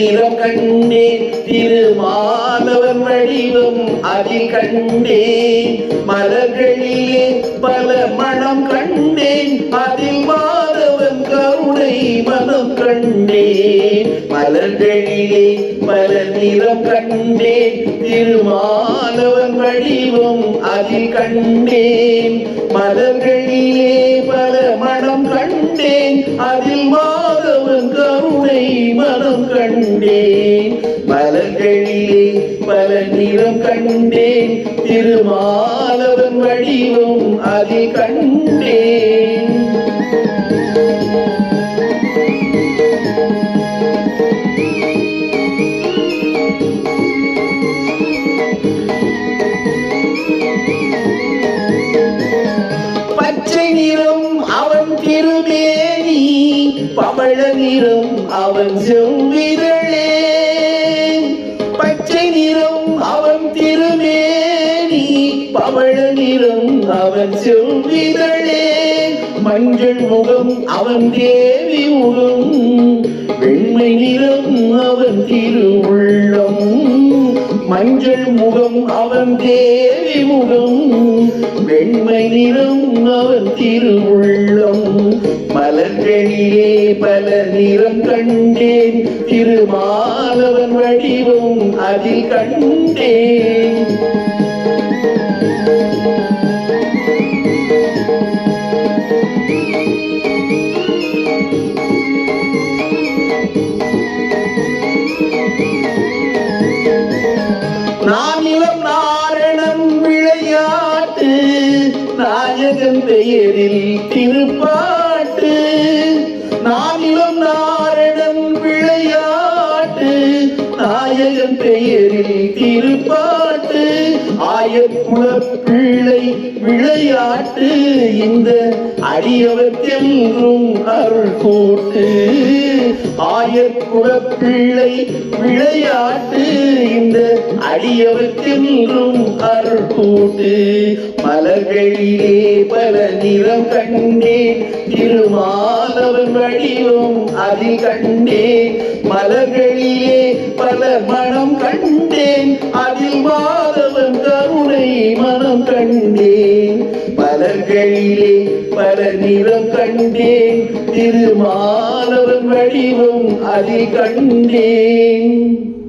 மலர்களிலே பல நிறம் கண்டேன் திருமாலவன் வடிவம் அதில் கண்டேன் மலர்களிலே பல மனம் கண்டேன் அதில் மாதவன் கருணை மனம் கண்டேன். மலர்களிலே பல நிறம் கண்டேன் திருமாதவன் வடிவம் அதில் கண்டேன். மலர்களிலே பல மனம் கண்டேன் அதில் மா மனம் கண்டேன். மலர்களிலே பல நிறம் கண்டேன். திருமாலவன் வடிவம் அதில் கண்டேன். பச்சை நிறம் அவன் திருமே பவள நிறம் அவன் செவ்விரளே பச்சை நிறம் அவன் திருமேனி. பவள நிறம் அவன் செவ்விரளே மஞ்சள் முகம் அவன் தேவி முகம். வெண்மை நிறம் அவன் திருவுள்ளம் மஞ்சள் முகம் அவன் தேவி முகம். வெண்மை நிறம் அவன் திருவுள்ளம். மலர்களிலே பல நிறம் கண்டேன். திருமாலவன் வடிவம் அதில் கண்டேன். நாயகன் பெயரில் திருப்பாட்டு நானிலும் நாரணம் விளையாட்டு நாயகன் பெயரில் திருப்பாட்டு ஆயக்குல பிள்ளை விளையாட்டு இந்த அடியவர்த்தெங்கும் அருள் கோட்டு ஆயக்குல பிள்ளை விளையாட்டு இந்த அடியவர்த்தெங்கும் அருள் கோட்டு மலர்களிலே பல நிறம் கண்டேன் திருமாலவன் வடிவம் அதில் கண்டேன். மலர்களிலே பல மனம் கண்டேன் அதில் மாதவன் கருணை மனம் கண்டேன் மலர்களிலே பல நிறம் கண்டேன். திருமாலவன் வடிவம் அதில் கண்டேன்.